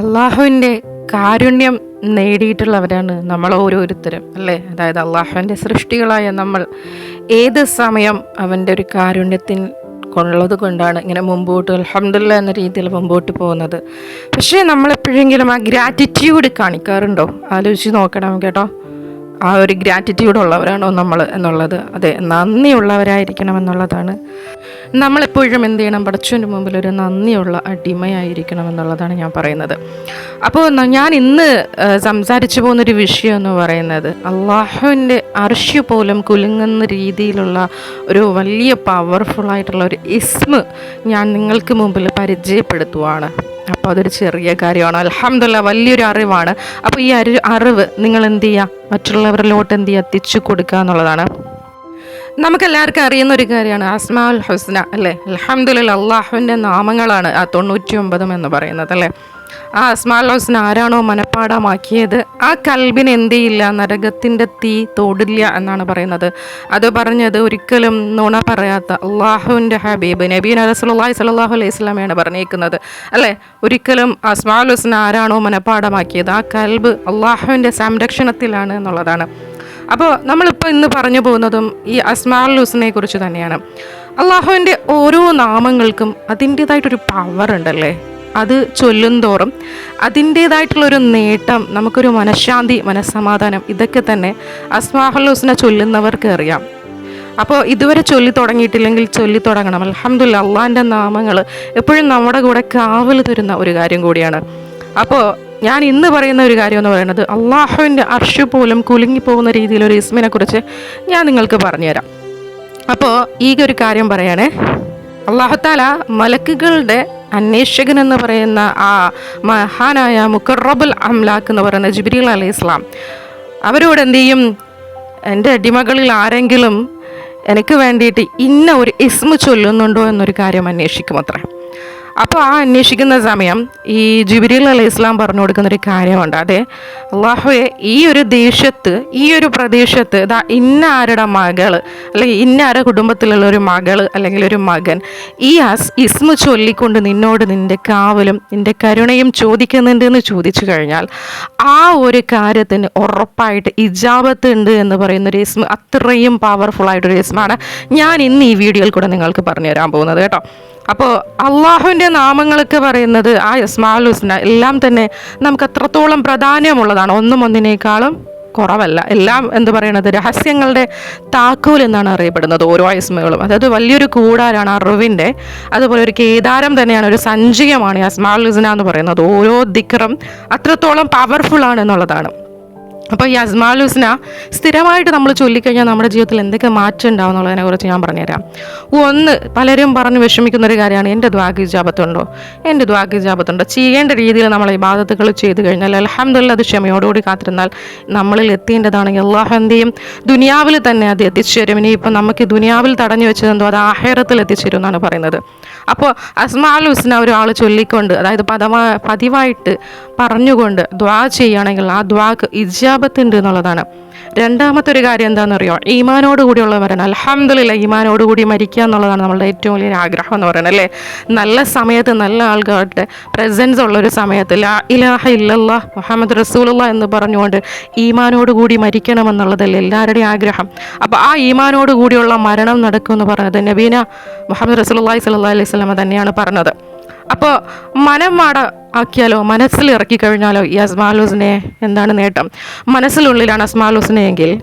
അള്ളാഹുവിന്റെ കാരുണ്യം നേടിയിട്ടുള്ളവരാണ് നമ്മൾ ഓരോരുത്തരും അല്ലേ? അതായത് അള്ളാഹുവിന്റെ സൃഷ്ടികളായ നമ്മൾ ഏത് സമയം അവന്റെ ഒരു കാരുണ്യത്തിൽ കൊള്ളത് കൊണ്ടാണ് ഇങ്ങനെ മുമ്പോട്ട് അലഹമില്ല എന്ന രീതിയിൽ മുമ്പോട്ട് പോകുന്നത്. പക്ഷേ നമ്മളെപ്പോഴെങ്കിലും ആ ഗ്രാറ്റിറ്റ്യൂഡ് കാണിക്കാറുണ്ടോ? ആലോചിച്ച് നോക്കണം കേട്ടോ. ആ ഒരു ഗ്രാറ്റിറ്റ്യൂഡ് ഉള്ളവരാണോ നമ്മൾ എന്നുള്ളത്. അതെ നന്ദിയുള്ളവരായിരിക്കണം എന്നുള്ളതാണ്. നമ്മളെപ്പോഴും എന്ത് ചെയ്യണം? പടച്ചുവിന്റെ മുമ്പിൽ ഒരു നന്ദിയുള്ള അടിമയായിരിക്കണം എന്നുള്ളതാണ് ഞാൻ പറയുന്നത്. അപ്പോൾ ഞാൻ ഇന്ന് സംസാരിച്ചു പോകുന്നൊരു വിഷയം എന്ന് പറയുന്നത് അള്ളാഹുവിന്റെ അർഷ്യ പോലും കുലുങ്ങുന്ന രീതിയിലുള്ള ഒരു വലിയ പവർഫുള്ളായിട്ടുള്ള ഒരു ഇസ്മ് ഞാൻ നിങ്ങൾക്ക് മുമ്പിൽ പരിചയപ്പെടുത്തുവാണ്. അപ്പോൾ അതൊരു ചെറിയ കാര്യമാണ്. അലഹമില്ല വലിയൊരു അറിവാണ്. അപ്പോൾ ഈ അറി അറിവ് നിങ്ങൾ എന്ത് ചെയ്യുക മറ്റുള്ളവരിലോട്ട് എന്ത് ചെയ്യുക എത്തിച്ചു കൊടുക്കുക എന്നുള്ളതാണ് നമുക്കെല്ലാവർക്കും അറിയുന്ന ഒരു കാര്യമാണ്. അസ്മാൽ ഹുസ്ന അല്ലേ? അലഹമുല്ല അള്ളാഹുവിന്റെ നാമങ്ങളാണ് ആ തൊണ്ണൂറ്റി ഒമ്പതും എന്ന് പറയുന്നത് അല്ലേ? ആ അസ്മാൽ ഹുസ്ന ആരാണോ മനഃപ്പാടമാക്കിയത് ആ കൽബിന് എന്ത് ചെയ്യില്ല? നരകത്തിന്റെ തീ തൊടില്ല എന്നാണ് പറയുന്നത്. അത് പറഞ്ഞത് ഒരിക്കലും നുണ പറയാത്ത അള്ളാഹുവിന്റെ ഹബീബ് നബീൻ അലസുല്ലാഹി സലാഹു അലൈഹി സ്വലാമയാണ് പറഞ്ഞേക്കുന്നത് അല്ലേ? ഒരിക്കലും അസ്മാൽ ഹുസ്ന ആരാണോ മനഃപ്പാടമാക്കിയത് ആ കൽബ് അള്ളാഹുവിന്റെ സംരക്ഷണത്തിലാണ് എന്നുള്ളതാണ്. അപ്പോൾ നമ്മളിപ്പോൾ ഇന്ന് പറഞ്ഞു പോകുന്നതും ഈ അസ്മാൽ ഹുസിനെ കുറിച്ച് തന്നെയാണ്. അള്ളാഹുവിന്റെ ഓരോ നാമങ്ങൾക്കും അതിന്റേതായിട്ടൊരു പവർ ഉണ്ടല്ലേ? അത് ചൊല്ലുന്തോറും അതിന്റേതായിട്ടുള്ളൊരു നേട്ടം നമുക്കൊരു മനഃശാന്തി മനസ്സമാധാനം ഇതൊക്കെ തന്നെ അസ്മാഹുൽ ഹുസ്ന ചൊല്ലുന്നവർക്ക് അറിയാം. അപ്പോൾ ഇതുവരെ ചൊല്ലി തുടങ്ങിയിട്ടില്ലെങ്കിൽ ചൊല്ലി തുടങ്ങണം. അലഹമുല്ല അള്ളാന്റെ നാമങ്ങൾ എപ്പോഴും നമ്മുടെ കൂടെ കാവൽ തരുന്ന ഒരു കാര്യം കൂടിയാണ്. അപ്പോൾ ഞാൻ ഇന്ന് പറയുന്ന ഒരു കാര്യം എന്ന് പറയുന്നത് അള്ളാഹുവിന്റെ അർഷു പോലും കുലുങ്ങിപ്പോകുന്ന രീതിയിലൊരു ഇസ്മിനെ കുറിച്ച് ഞാൻ നിങ്ങൾക്ക് പറഞ്ഞുതരാം. അപ്പോൾ ഈ ഒരു കാര്യം പറയണേ അള്ളാഹുത്താല മലക്കുകളുടെ അന്വേഷകൻ എന്ന് പറയുന്ന ആ മഹാനായ മുക്കറബുൽ അംലാഖ് എന്ന് പറയുന്ന ജിബ്രീൽ അലൈഹി ഇസ്ലാം അവരോട് എന്തു ചെയ്യും? എന്റെ അടിമകളിൽ ആരെങ്കിലും എനിക്ക് വേണ്ടിയിട്ട് ഇന്ന ഒരു ഇസ്മ ചൊല്ലുന്നുണ്ടോ എന്നൊരു കാര്യം അന്വേഷിക്കും അത്ര. അപ്പോൾ ആ അന്വേഷിക്കുന്ന സമയം ഈ ജിബിരിൽ അലൈഹി ഇസ്ലാം പറഞ്ഞു കൊടുക്കുന്ന ഒരു കാര്യമുണ്ട്. അതെ അള്ളാഹുയെ ഈ ഒരു ദേശത്ത് ഈ ഒരു പ്രദേശത്ത് ഇതാ ഇന്ന ആരുടെ മകൾ അല്ലെങ്കിൽ ഇന്ന ആരുടെ കുടുംബത്തിലുള്ള ഒരു മകൾ അല്ലെങ്കിൽ ഒരു മകൻ ഈ അസ് ഇസ്മു ചൊല്ലിക്കൊണ്ട് നിന്നോട് നിന്റെ കാവലും നിന്റെ കരുണയും ചോദിക്കുന്നുണ്ട് എന്ന് ചോദിച്ചു കഴിഞ്ഞാൽ ആ ഒരു കാര്യത്തിന് ഉറപ്പായിട്ട് ഇജാബത്ത് ഉണ്ട് എന്ന് പറയുന്ന ഒരു ഇസ്മ അത്രയും പവർഫുൾ ആയിട്ടൊരു ഇസ്മാണ് ഞാൻ ഇന്ന് ഈ വീഡിയോയിൽ കൂടെ നിങ്ങൾക്ക് പറഞ്ഞു തരാൻ പോകുന്നത് കേട്ടോ. അപ്പോൾ അള്ളാഹുവിന്റെ നാമങ്ങളൊക്കെ പറയുന്നത് ആ ഇസ്മാൽ ഹുസ്ന എല്ലാം തന്നെ നമുക്ക് അത്രത്തോളം പ്രാധാന്യമുള്ളതാണ്. ഒന്നും ഒന്നിനേക്കാളും കുറവല്ല. എല്ലാം എന്ത് പറയണത്? രഹസ്യങ്ങളുടെ താക്കോൽ എന്നാണ് അറിയപ്പെടുന്നത് ഓരോ അസ്മകളും അതായത് വലിയൊരു കൂടാരാണ് അറിവിന്റെ. അതുപോലെ ഒരു കേദാരം തന്നെയാണ് ഒരു സഞ്ചയമാണ് അസ്മാൽ ഹുസ്ന എന്ന് പറയുന്നത്. ഓരോ ദിക്റും അത്രത്തോളം പവർഫുൾ ആണ് എന്നുള്ളതാണ്. അപ്പോൾ ഈ അസ്മാലൂസിന സ്ഥിരമായിട്ട് നമ്മൾ ചൊല്ലിക്കഴിഞ്ഞാൽ നമ്മുടെ ജീവിതത്തിൽ എന്തൊക്കെ മാറ്റം ഉണ്ടാവും എന്നുള്ളതിനെ കുറിച്ച് ഞാൻ പറഞ്ഞുതരാം. ഒന്ന് പലരും പറഞ്ഞ് വിഷമിക്കുന്ന ഒരു കാര്യമാണ് എന്റെ ദ്വാഗ് ഇജാബത്തുണ്ടോ എന്റെ ദ്വാഗ് ഇജാബത്തുണ്ടോ ചെയ്യേണ്ട രീതിയിൽ നമ്മൾ ഈ ബാധത്തുകൾ ചെയ്തു കഴിഞ്ഞാൽ അലഹമ്മദില്ല അത് ക്ഷമയോടുകൂടി കാത്തിരുന്നാൽ നമ്മളിൽ എത്തേണ്ടതാണെങ്കിൽ അള്ളാഹു എന്ത് ചെയ്യും? ദുനിയാവിൽ തന്നെ അത് എത്തിച്ചേരും ഇനി ഇപ്പം നമുക്ക് ദുനിയാവിൽ തടഞ്ഞു വെച്ചതെന്തോ അത് ആഹേറത്തിൽ എത്തിച്ചേരും എന്നാണ് പറയുന്നത്. അപ്പോൾ അസ്മാൽ ഒരാൾ ചൊല്ലിക്കൊണ്ട് അതായത് പതവാ പതിവായിട്ട് പറഞ്ഞുകൊണ്ട് ദ്വാ ചെയ്യുകയാണെങ്കിൽ ആ ദ്വാക്ക് ഇജാബത്തുണ്ട് എന്നുള്ളതാണ്. രണ്ടാമത്തെ ഒരു കാര്യം എന്താണെന്നറിയോ? ഈമാനോട് കൂടിയുള്ള മരണം. അലഹമ്മദില്ല ഈമാനോട് കൂടി മരിക്കുക എന്നുള്ളതാണ് നമ്മളുടെ ഏറ്റവും വലിയ ആഗ്രഹം എന്ന് പറയുന്നത് അല്ലേ? നല്ല സമയത്ത് നല്ല ആൾക്കാരുടെ പ്രസൻസ് ഉള്ള ഒരു സമയത്ത് ഇലാഹ ഇല്ലല്ല മുഹമ്മദ് റസൂലുള്ള എന്ന് പറഞ്ഞുകൊണ്ട് ഈമാനോട് കൂടി മരിക്കണമെന്നുള്ളതല്ലേ എല്ലാവരുടെയും ആഗ്രഹം. അപ്പോൾ ആ ഈമാനോട് കൂടിയുള്ള മരണം നടക്കുമെന്ന് പറഞ്ഞത് നബീന മുഹമ്മദ് റസൂൽ അള്ളഹി സ്വല്ലാ അലൈഹി സ്വലമ തന്നെയാണ് പറഞ്ഞത്. അപ്പോൾ മനം മാട ആക്കിയാലോ? മനസ്സിൽ ഇറക്കി കഴിഞ്ഞാലോ ഈ അസ്മാലൂസിനെ എന്താണ് നേട്ടം? മനസ്സിനുള്ളിലാണ് അസ്മാലൂസിനെ എങ്കിൽ?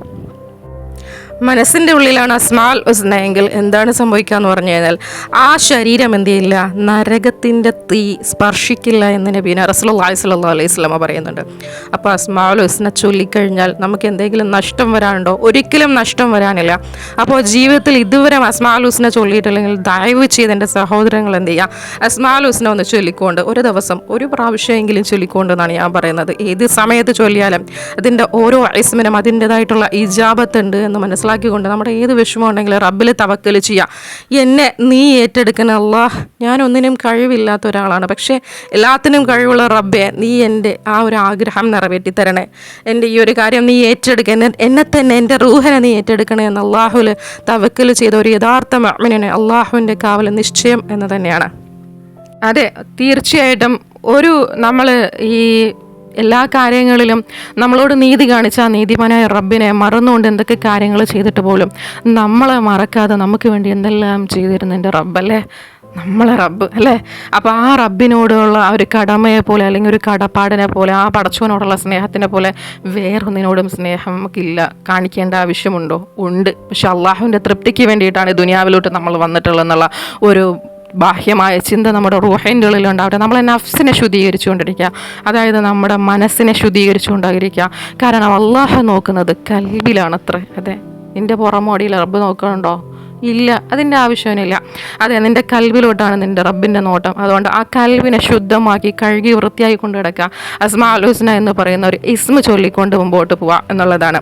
മനസ്സിന്റെ ഉള്ളിലാണ് അസ്മാൽ സ്മാൽ എന്താണ് സംഭവിക്കുക എന്ന് പറഞ്ഞു കഴിഞ്ഞാൽ ആ ശരീരം എന്ത് ചെയ്യില്ല? നരകത്തിന്റെ തീ സ്പർശിക്കില്ല എന്ന് നബീന റസലി സ്വല്ലാ അലൈഹി സ്വലമ പറയുന്നുണ്ട്. അപ്പോൾ അസ്മാൽ ഹുസ്ന ചൊല്ലിക്കഴിഞ്ഞാൽ നമുക്ക് എന്തെങ്കിലും നഷ്ടം വരാനുണ്ടോ? ഒരിക്കലും നഷ്ടം വരാനില്ല. അപ്പോൾ ജീവിതത്തിൽ ഇതുവരെ അസ്മാൽ ഹുസ്ന ചൊല്ലിയിട്ടില്ലെങ്കിൽ ദയവ് ചെയ്ത് എന്റെ സഹോദരങ്ങൾ എന്ത് ചെയ്യുക അസ്മാൽ ഹുസ്ന ഒന്ന് ചൊല്ലിക്കൊണ്ട് ഒരു ദിവസം ഒരു പ്രാവശ്യമെങ്കിലും ചൊല്ലിക്കൊണ്ട് എന്നാണ് ഞാൻ പറയുന്നത്. ഏത് സമയത്ത് ചൊല്ലിയാലും അതിന്റെ ഓരോ ഐസ്മിനും അതിന്റെതായിട്ടുള്ള ഇജാബത്ത് ഉണ്ട് എന്ന് മനസ്സിലാക്കിക്കൊണ്ട് നമ്മുടെ ഏത് വിഷമം ഉണ്ടെങ്കിലും റബ്ബിൽ തവക്കൽ ചെയ്യുക എന്നെ നീ ഏറ്റെടുക്കുന്ന ഞാനൊന്നിനും കഴിവില്ലാത്ത ഒരാളാണ്. പക്ഷേ എല്ലാത്തിനും കഴിവുള്ള റബ്ബെ നീ എന്റെ ആ ഒരു ആഗ്രഹം നിറവേറ്റി തരണേ എന്റെ ഈ ഒരു കാര്യം നീ ഏറ്റെടുക്കണേ എന്നെ എന്നെ തന്നെ എന്റെ റൂഹനെ നീ ഏറ്റെടുക്കണേ എന്ന് അള്ളാഹുൽ തവക്കൽ ചെയ്ത ഒരു യഥാർത്ഥ മഅ്മിനെ അള്ളാഹുവിന്റെ കാവൽ നിശ്ചയം എന്ന് തന്നെയാണ്. അതെ തീർച്ചയായിട്ടും ഒരു നമ്മൾ ഈ എല്ലാ കാര്യങ്ങളിലും നമ്മളോട് നീതി കാണിച്ച ആ നീതിമാനായ റബ്ബിനെ മറന്നുകൊണ്ട് എന്തൊക്കെ കാര്യങ്ങൾ ചെയ്തിട്ട് പോലും നമ്മളെ മറക്കാതെ നമുക്ക് വേണ്ടി എന്തെല്ലാം ചെയ്തിരുന്ന എന്റെ റബ്ബല്ലേ നമ്മളെ റബ്ബ് അല്ലേ? അപ്പോൾ ആ റബ്ബിനോടുള്ള ഒരു കടമയെ പോലെ അല്ലെങ്കിൽ ഒരു കടപ്പാടിനെ പോലെ ആ പടച്ചവനോടുള്ള സ്നേഹത്തിനെ പോലെ വേറൊന്നിനോടും സ്നേഹം നമുക്കില്ല. കാണിക്കേണ്ട ആവശ്യമുണ്ടോ? ഉണ്ട്. പക്ഷെ അള്ളാഹുവിന്റെ തൃപ്തിക്ക് വേണ്ടിയിട്ടാണ് ദുനിയാവിലോട്ട് നമ്മൾ വന്നിട്ടുള്ളതെന്നുള്ള ഒരു ബാഹ്യമായ ചിന്ത നമ്മുടെ റൂഹിന്റെ ഉള്ളിലുണ്ടാവട്ടെ നമ്മളെ നഫ്സിനെ ശുദ്ധീകരിച്ചുകൊണ്ടിരിക്കുക. അതായത് നമ്മുടെ മനസ്സിനെ ശുദ്ധീകരിച്ചുകൊണ്ടിരിക്കുക കാരണം അള്ളാഹ നോക്കുന്നത് കൽബിലാണത്രേ. അതെ. നിന്റെ പുറമോടിയിൽ റബ്ബ് നോക്കണുണ്ടോ ഇല്ല അതിന്റെ ആവശ്യമില്ല. അതെ നിന്റെ കൽവിലോട്ടാണ് നിന്റെ റബ്ബിന്റെ നോട്ടം. അതുകൊണ്ട് ആ കൽവിനെ ശുദ്ധമാക്കി കഴുകി വൃത്തിയായി കൊണ്ടു കിടക്കുക അസ്മ ആലോചന എന്ന് പറയുന്ന ഒരു ഇസ്മ ചൊല്ലിക്കൊണ്ട് മുമ്പോട്ട് പോവുക എന്നുള്ളതാണ്.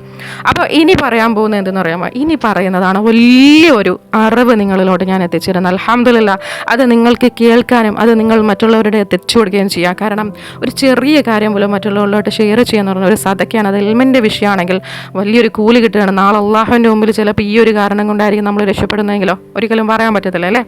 അപ്പോൾ ഇനി പറയാൻ പോകുന്നത് എന്തെന്ന് പറയാമോ ഇനി പറയുന്നതാണ് വലിയൊരു അറിവ് നിങ്ങളിലോട്ട് ഞാൻ എത്തിച്ചിരുന്നത് അലഹമില്ല അത് നിങ്ങൾക്ക് കേൾക്കാനും അത് നിങ്ങൾ മറ്റുള്ളവരുടെ എത്തിച്ചു കൊടുക്കുകയും ചെയ്യുക കാരണം ഒരു ചെറിയ കാര്യം പോലും മറ്റുള്ളവരിലോട്ട് ഷെയർ ചെയ്യാന്ന് പറഞ്ഞ ഒരു സതയ്ക്കാണ് അത് എൽമിന്റെ വിഷയമാണെങ്കിൽ വലിയൊരു കൂലി കിട്ടുകയാണ്. നാളെ അള്ളാഹുവിന്റെ മുമ്പിൽ ചിലപ്പോൾ ഈ ഒരു കാരണം കൊണ്ടായിരിക്കും നമ്മൾ രക്ഷപ്പെടുന്നതെങ്കിലോ ഒരിക്കലും പറയാൻ പറ്റത്തില്ല അല്ലേ?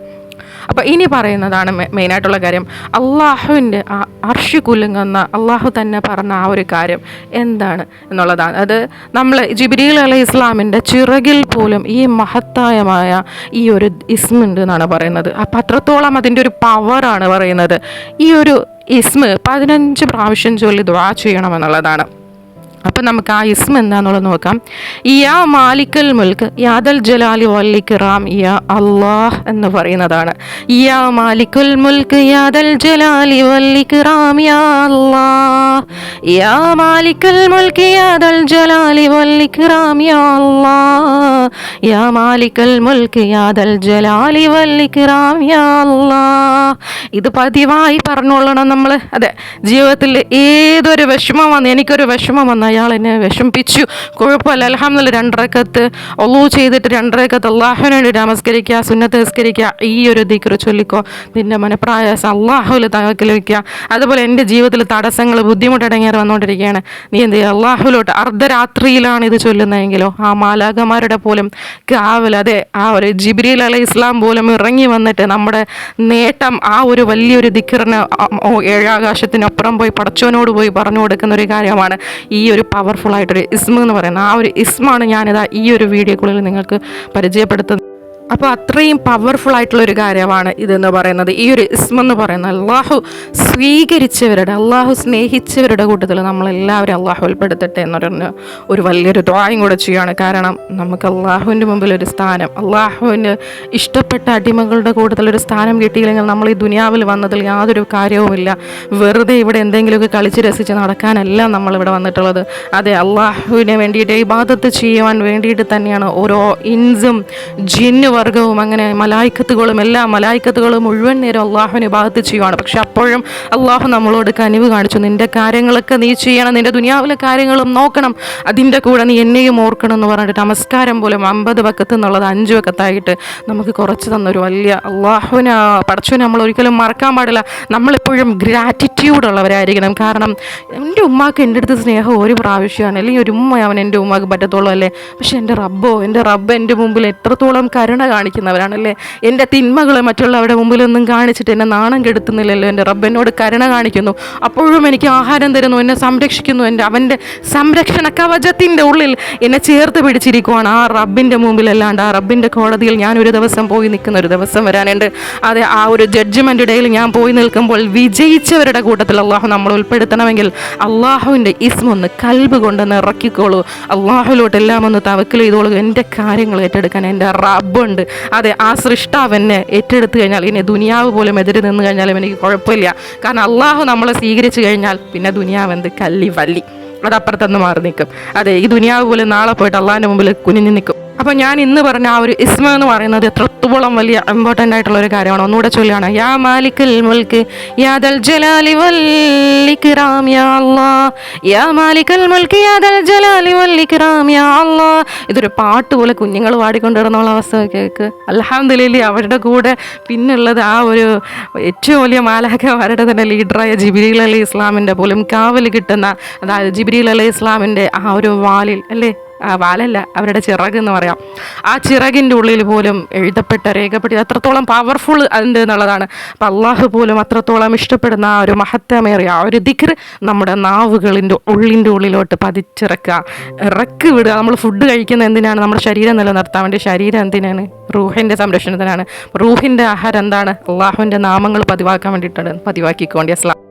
അപ്പോൾ ഇനി പറയുന്നതാണ് മെയിനായിട്ടുള്ള കാര്യം. അള്ളാഹുവിന്റെ അർഷി കുലുങ്ങുന്ന അള്ളാഹു തന്നെ പറഞ്ഞ ആ ഒരു കാര്യം എന്താണ് എന്നുള്ളതാണ്. അത് നമ്മൾ ജിബിരി അലൈഹി ഇസ്ലാമിന്റെ ചിറകിൽ പോലും ഈ മഹത്തായമായ ഈ ഒരു ഇസ്മുണ്ട് എന്നാണ് പറയുന്നത്. അപ്പം അത്രത്തോളം അതിന്റെ ഒരു പവറാണ് പറയുന്നത്. ഈ ഒരു ഇസ്മ് പതിനഞ്ച് പ്രാവശ്യം ചൊല്ലി ദ്വാ ചെയ്യണമെന്നുള്ളതാണ് അപ്പം നമുക്ക് ആ ഇസ്മ എന്താണെന്നുള്ളത് നോക്കാം. ഇയാ മാലിക്കൽ മുൽക്ക് യാദൽ ജലാലി വല്ലിക്കിറാം യാ അള്ളാഹ് എന്ന് പറയുന്നതാണ്. ഇയാ മാലിക്കുൽ മുൽക്ക് യാദൽ ജലാലി വല്ലിക്കിറാം യാ അള്ളാഹ് യാ മാലിക്കൽ മുൽക്ക് യാദൽ ജലാലി വല്ലിക്കിറാം യാ അള്ളാഹ് യാ മാലിക്കൽ മുൽക്ക് യാദൽ ജലാലി വല്ലിക്കിറാം യാ അള്ളാഹ് ഇത് പതിവായി പറഞ്ഞോളണം നമ്മൾ അതെ ജീവിതത്തിൽ ഏതൊരു വിഷമം വന്ന് എനിക്കൊരു വിഷമം വന്ന് അയാൾ എന്നെ വിഷമിപ്പിച്ചു. കുഴപ്പമില്ല. അലഹമ്മദ് രണ്ടരക്കത്ത് ഒള്ളൂ ചെയ്തിട്ട് രണ്ടരക്കത്ത് അള്ളാഹുവിന് വേണ്ടി നമസ്കരിക്കുക സുന്നത്ത് നിസ്കരിക്കുക. ഈ ഒരു ദിക്കറ് ചൊല്ലിക്കോ. നിന്റെ മനപ്രായാസം അള്ളാഹുവിൽ തകക്കിൽ വയ്ക്കുക. അതുപോലെ എന്റെ ജീവിതത്തിൽ തടസ്സങ്ങൾ ബുദ്ധിമുട്ടടങ്ങിയാൽ വന്നുകൊണ്ടിരിക്കുകയാണ്. നീ എന്ത് ചെയ്യുക അള്ളാഹുലോട്ട് അർദ്ധരാത്രിയിലാണ് ഇത് ചൊല്ലുന്നതെങ്കിലോ? ആ മാലാകമാരുടെ പോലും കാവൽ അതെ ആ ഒരു ജിബ്രീൽ അലൈഹി ഇസ്ലാം പോലും ഇറങ്ങി വന്നിട്ട് നമ്മുടെ നേട്ടം ആ ഒരു വലിയൊരു ദിക്കറിന് ഏഴാകാശത്തിനപ്പുറം പോയി പടച്ചോനോട് പോയി പറഞ്ഞു കൊടുക്കുന്ന ഒരു കാര്യമാണ്. ഈ ഒരു പവർഫുൾ ആയിട്ടൊരു ഇസ്മ എന്ന് പറയുന്നത് ആ ഒരു ഇസ്മാണ് ഞാനിതാ ഈ ഒരു വീഡിയോക്കുള്ളിൽ നിങ്ങൾക്ക് പരിചയപ്പെടുത്തുന്നത്. അപ്പോൾ അത്രയും പവർഫുൾ ആയിട്ടുള്ള ഒരു കാര്യമാണ് ഇതെന്ന് പറയുന്നത്. ഈ ഒരു ഇസ്മെന്ന് പറയുന്നത് അള്ളാഹു സ്വീകരിച്ചവരുടെ അള്ളാഹു സ്നേഹിച്ചവരുടെ കൂട്ടത്തിൽ നമ്മളെല്ലാവരും അള്ളാഹു ഉൾപ്പെടുത്തട്ടെ എന്ന് പറഞ്ഞ ഒരു വലിയൊരു ദ്വായും കൂടെ ചെയ്യുകയാണ് കാരണം നമുക്ക് അള്ളാഹുവിന്റെ മുമ്പിൽ ഒരു സ്ഥാനം അള്ളാഹുവിന് ഇഷ്ടപ്പെട്ട അടിമകളുടെ കൂട്ടത്തിൽ ഒരു സ്ഥാനം കിട്ടിയില്ലെങ്കിൽ നമ്മൾ ഈ ദുനിയാവിൽ വന്നതിൽ യാതൊരു കാര്യവുമില്ല. വെറുതെ ഇവിടെ എന്തെങ്കിലുമൊക്കെ കളിച്ച് രസിച്ച് നടക്കാനല്ല നമ്മളിവിടെ വന്നിട്ടുള്ളത്. അതെ അള്ളാഹുവിനെ വേണ്ടിയിട്ട് ഇബാദത്ത് ചെയ്യുവാൻ വേണ്ടിയിട്ട് തന്നെയാണ് ഓരോ ഇൻസും ജിന്നു വർഗവും അങ്ങനെ മലായിക്കത്തുകളും എല്ലാ മലായിക്കത്തുകളും മുഴുവൻ നേരം അള്ളാഹുവിനെ ഭാഗത്ത് ചെയ്യുവാണ്. പക്ഷെ അപ്പോഴും അള്ളാഹു നമ്മളോട് കനിവ് കാണിച്ചു. നിന്റെ കാര്യങ്ങളൊക്കെ നീ ചെയ്യണം. നിന്റെ ദുനിയാവിലെ കാര്യങ്ങളും നോക്കണം. അതിന്റെ കൂടെ നീ എന്നെയും ഓർക്കണം എന്ന് പറഞ്ഞിട്ട് നമസ്കാരം പോലും അമ്പത് വക്കത്ത് എന്നുള്ളത് അഞ്ച് വക്കത്തായിട്ട് നമുക്ക് കുറച്ച് തന്നൊരു വലിയ അള്ളാഹുവിനെ പടച്ചുവിനെ നമ്മൾ ഒരിക്കലും മറക്കാൻ പാടില്ല. നമ്മളെപ്പോഴും ഗ്രാറ്റിറ്റ്യൂഡ് ഉള്ളവരായിരിക്കണം കാരണം എന്റെ ഉമ്മാക്ക് എന്റെ അടുത്ത് സ്നേഹം ഒരു പ്രാവശ്യമാണ്. അല്ലെങ്കിൽ ഒരു ഉമ്മ അവൻ എന്റെ ഉമ്മാക്ക് പറ്റത്തുള്ളൂ അല്ലേ? പക്ഷെ എന്റെ റബ്ബോ എന്റെ റബ്ബ് എന്റെ മുമ്പിൽ എത്രത്തോളം കരുണ കാണിക്കുന്നവരാണല്ലേ? എന്റെ തിന്മകളെ മറ്റുള്ളവരുടെ മുമ്പിലൊന്നും കാണിച്ചിട്ട് എന്നെ നാണം കെടുത്തുന്നില്ലല്ലോ. എന്റെ റബ്ബ് എന്നോട് കരുണ കാണിക്കുന്നു. അപ്പോഴും എനിക്ക് ആഹാരം തരുന്നു എന്നെ സംരക്ഷിക്കുന്നു. എന്റെ അവന്റെ സംരക്ഷണ കവചത്തിന്റെ ഉള്ളിൽ എന്നെ ചേർത്ത് പിടിച്ചിരിക്കുവാണ്. ആ റബ്ബിന്റെ മുമ്പിലല്ലാണ്ട് ആ റബ്ബിന്റെ കോടതിയിൽ ഞാൻ ഒരു ദിവസം പോയി നിൽക്കുന്ന ഒരു ദിവസം വരാനുണ്ട്. അതെ ആ ഒരു ജഡ്ജ്മെന്റ് ഇടയിൽ ഞാൻ പോയി നിൽക്കുമ്പോൾ വിജയിച്ചവരുടെ കൂട്ടത്തിൽ അള്ളാഹു നമ്മൾ ഉൾപ്പെടുത്തണമെങ്കിൽ അള്ളാഹുവിന്റെ ഇസ്മൊന്ന് കൽബ് കൊണ്ടൊന്ന് ഇറക്കിക്കോളൂ അള്ളാഹുലോട്ട് എല്ലാം ഒന്ന് തവക്കൽ ചെയ്തോളൂ. എന്റെ കാര്യങ്ങൾ ഏറ്റെടുക്കാൻ എന്റെ റബ്ബുണ്ട് അതെ ആ സൃഷ്ടാവെന്നെ ഏറ്റെടുത്തു കഴിഞ്ഞാൽ ഇനി ദുനിയാവ് പോലും എതിര് നിന്ന് കഴിഞ്ഞാലും എനിക്ക് കുഴപ്പമില്ല. കാരണം അള്ളാഹു നമ്മളെ സ്വീകരിച്ചു കഴിഞ്ഞാൽ പിന്നെ ദുനിയാവ് എന്ത്? കല്ലി വല്ലി അത് അപ്പുറത്തുനിന്ന് മാറി നിൽക്കും. അതെ ഈ ദുനിയാവ് പോലും നാളെ പോയിട്ട് അള്ളാഹിന്റെ മുമ്പിൽ കുനിഞ്ഞു നിൽക്കും. അപ്പോൾ ഞാൻ ഇന്ന് പറഞ്ഞ ആ ഒരു ഇസ്മ എന്ന് പറയുന്നത് എത്രത്തോളം വലിയ ഇമ്പോർട്ടന്റ് ആയിട്ടുള്ള ഒരു കാര്യമാണ്. ഒന്നുകൂടെ ചൊല്ലുകയാണ്. യാ മാലിക്കൽ മുൽക്ക് യാ ദൽ ജലാലി വല്ലിക്റാം യാ യാ മാലിക്കൽ മുൽക്ക് യാ ദൽ ജലാലി വല്ലിക്റാം യാ ഇതൊരു പാട്ട് പോലെ കുഞ്ഞുങ്ങൾ പാടിക്കൊണ്ടിരുന്നുള്ള അവസ്ഥ കേൾക്ക് അൽഹാംദുലില്ലി അവരുടെ കൂടെ പിന്നുള്ളത് ആ ഒരു ഏറ്റവും വലിയ മാലാഖമാരുടെ തന്നെ ലീഡറായ ജിബിരിൽ അലി ഇസ്ലാമിന്റെ പോലും കാവൽ കിട്ടുന്ന അതായത് ജിബിരിൽ അലി ഇസ്ലാമിന്റെ ആ ഒരു വാലിൽ അല്ലേ? വാലല്ല അവരുടെ ചിറക് എന്ന് പറയാം. ആ ചിറകിന്റെ ഉള്ളിൽ പോലും എഴുതപ്പെട്ട രേഖപ്പെടുത്തി അത്രത്തോളം പവർഫുൾ അതിന്റെ എന്നുള്ളതാണ്. അപ്പം അള്ളാഹു പോലും അത്രത്തോളം ഇഷ്ടപ്പെടുന്ന ആ ഒരു മഹത്തമേറിയ ആ ഒരു ദിക്ർ നമ്മുടെ നാവുകളിന്റെ ഉള്ളിന്റെ ഉള്ളിലോട്ട് പതിച്ചിറക്കുക. ഇറക്കി വിടുക. നമ്മൾ ഫുഡ് കഴിക്കുന്നത് എന്തിനാണ്? നമ്മുടെ ശരീരം നിലനിർത്താൻ വേണ്ടി ശരീരം എന്തിനാണ്? റൂഹിന്റെ സംരക്ഷണത്തിനാണ്. റൂഹിന്റെ ആഹാരം എന്താണ്? അള്ളാഹുവിന്റെ നാമങ്ങൾ പതിവാക്കാൻ വേണ്ടിയിട്ടാണ് പതിവാക്കിക്കൊണ്ട് അസ്ലാം